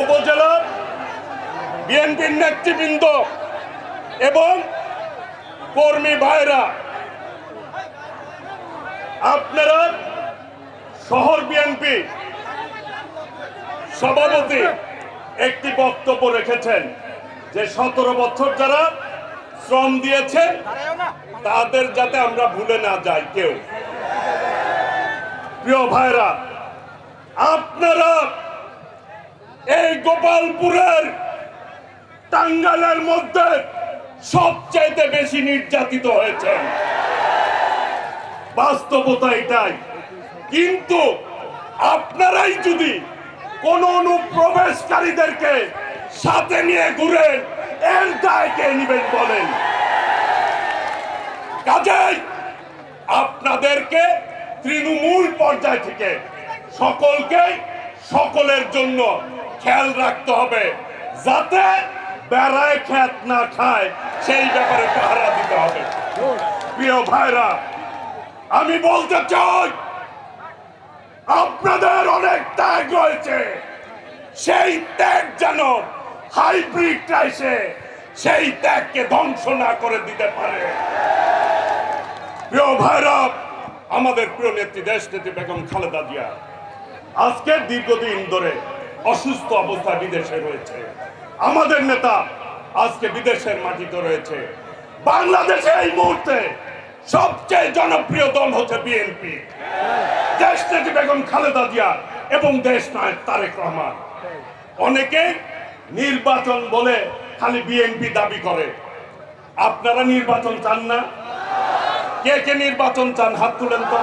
উপজেলার বিএনপির নেতৃবৃন্দ এবং কর্মী ভাইরা, আপনারা শহর বিএনপি সভাপতি একটি বক্তব্য রেখেছেন যে সতেরো বছর যারা শ্রম দিয়েছে, তাদের যাতে আমরা ভুলে না যাই কেউ। প্রিয় ভাইরা, আপনারা এই গোপালপুরের টাঙ্গালের মধ্যে সবচাইতে বেশি নির্যাতিত হয়েছেন বাস্তবতা এটাই। কিন্তু আপনারাই যদি কোন অনুপ্রবেশকারীদেরকে সাথে নিয়ে ঘুরেন, এর দায় কে নিবেন বলেন? কাজেই আপনাদেরকে তৃণমূল পর্যায় থেকে সকলকে সকলের জন্য খেয়াল রাখতে হবে যাতে বেড়ায় খ্যাত না খায়, সেই ব্যাপারে পাহারা দিতে হবে। প্রিয় ভাইরা, আমি বলতে চাই, আপনাদের অনেক ত্যাগ রয়েছে। সেই ত্যাগ যেন হাইব্রিড এসে সেই ত্যাগকে ধ্বংস না করে দিতে পারে। প্রিয় ভাইরা, আমাদের প্রিয় নেত্রী দেশ নেত্রী বেগম খালেদা জিয়া আজকে দীর্ঘদিন ধরে অসুস্থ অবস্থায় বিদেশে রয়েছে। আমাদের নেতা আজকে বিদেশের মাটিতে রয়েছে। বাংলাদেশে এই মুহূর্তে সবচেয়ে জনপ্রিয় দল হচ্ছে বিএনপি। দেশ নেত্রী বেগম খালেদা জিয়া এবং দেশ নায়ক তারেক রহমান। অনেকে নির্বাচন বলে খালি বিএনপি দাবি করে। আপনারা নির্বাচন চান না? কে কে নির্বাচন চান? হাত তুলেন তো।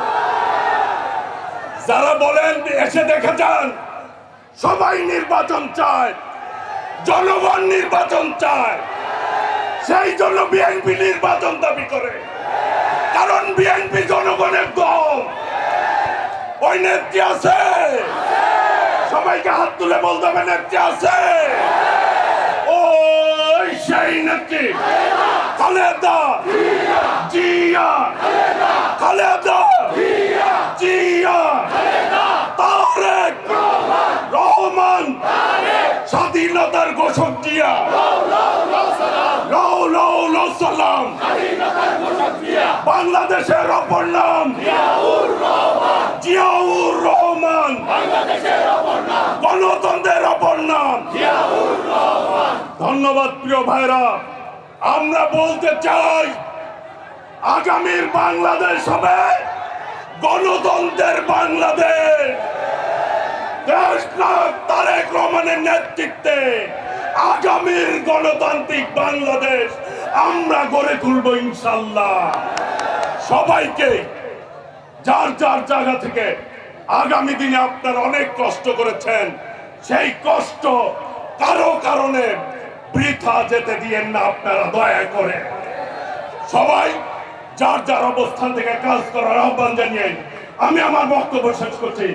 যারা বলেন, এসে দেখে যান। সবাই নির্বাচন চায়। জনগণ নির্বাচন চায়। সেই জন্য বিএনপি নির্বাচন দাবি করে। কারণ বিএনপি জনগণের দল। ওই নেত্রী আছে। সবাইকে হাত তুলে বলতে হবে, নেত্রী আছে। ওই সেই নেত্রী। খালেদা জিয়া খালেদা জিয়া তারেক রহমান স্বাধীনতার ঘোষক জিয়া। লও লও লও সালাম। বাংলাদেশের অপর নাম। জিয়াউর রহমান। গণতন্ত্রের অপর নাম। ধন্যবাদ, প্রিয় ভাইরা। আমরা বলতে চাই, আগামীর বাংলাদেশ হবে গণতন্ত্রের বাংলাদেশ। দেশ তারেক রহমানের নেতৃত্বে আগামীর গণতান্ত্রিক বাংলাদেশ আমরা গড়ে তুলব ইনশাল্লাহ সবাইকে যার যার জায়গা থেকে আগামী দিনে আপনারা অনেক কষ্ট করেছেন, সেই কষ্ট কারও কারণে বৃথা যেতে দিয়েন না আপনারা, দয়া করে। সবাই যার যার অবস্থান থেকে কাজ করার আহ্বান জানিয়ে আমি আমার বক্তব্য শেষ করছি।